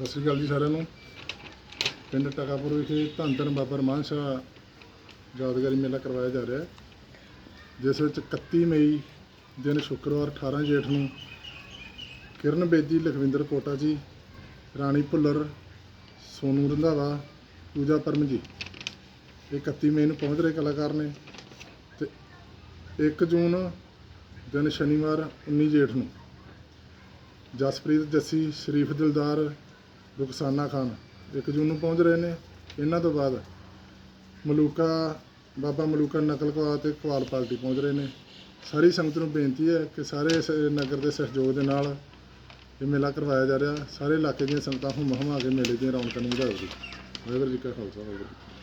ਸਤਿ ਸ਼੍ਰੀ ਅਕਾਲ ਜੀ ਸਾਰਿਆਂ ਨੂੰ। ਪਿੰਡ ਟਕਾਪੁਰ ਵਿਖੇ ਧੰਨ ਧੰਨ ਬਾਬਾ ਰਮਾਨ ਸ਼ਾਹ ਯਾਦਗਾਰੀ ਮੇਲਾ ਕਰਵਾਇਆ ਜਾ ਰਿਹਾ ਹੈ। ਜਿਸ ਵਿੱਚ 31 ਮਈ ਦਿਨ ਸ਼ੁੱਕਰਵਾਰ 18 ਜੇਠ ਨੂੰ ਕਿਰਨ ਬੇਦੀ, ਲਖਵਿੰਦਰ ਕੋਟਾ ਜੀ, ਰਾਣੀ ਭੁੱਲਰ, ਸੋਨੂ ਰੰਧਾਵਾ, ਪੂਜਾ ਪਰਮ ਜੀ ਇਹ 31 ਮਈ ਨੂੰ ਪਹੁੰਚ ਰਹੇ ਕਲਾਕਾਰ ਨੇ ਤੇ 1 ਜੂਨ ਦਿਨ ਸ਼ਨੀਵਾਰ 19 ਜੇਠ ਨੂੰ। ਜਸਪ੍ਰੀਤ ਜੱਸੀ, ਸ਼ਰੀਫ ਦਿਲਦਾਰ ਰੁਖਸਾਨਾ ਖਾਨ ਇੱਕ ਜੂਨ ਨੂੰ ਪਹੁੰਚ ਰਹੇ ਨੇ, ਇਹਨਾਂ ਤੋਂ ਬਾਅਦ ਮਲੂਕਾ, ਬਾਬਾ ਮਲੂਕਾ ਨਕਲ ਕਵਾ ਤੇ ਕਵਾਲ ਪਾਰਟੀ ਪਹੁੰਚ ਰਹੇ ਨੇ। ਸਾਰੀ ਸੰਗਤ ਨੂੰ ਬੇਨਤੀ ਹੈ ਕਿ ਸਾਰੇ ਨਗਰ ਦੇ ਸਹਿਯੋਗ ਦੇ ਨਾਲ ਇਹ ਮੇਲਾ ਕਰਵਾਇਆ ਜਾ ਰਿਹਾ। ਸਾਰੇ ਇਲਾਕੇ ਦੀਆਂ ਸੰਗਤਾਂ ਹੁੰਮ ਹਮਾ ਕੇ ਮੇਲੇ ਦੀਆਂ ਰੌਣਕਾਂ ਨੂੰ ਵਧਾਉਗੀ ਵਾਹਿਗੁਰੂ ਜੀ ਕਾ ਖਾਲਸਾ, ਵਾਹਿਗੁਰੂ ਜੀ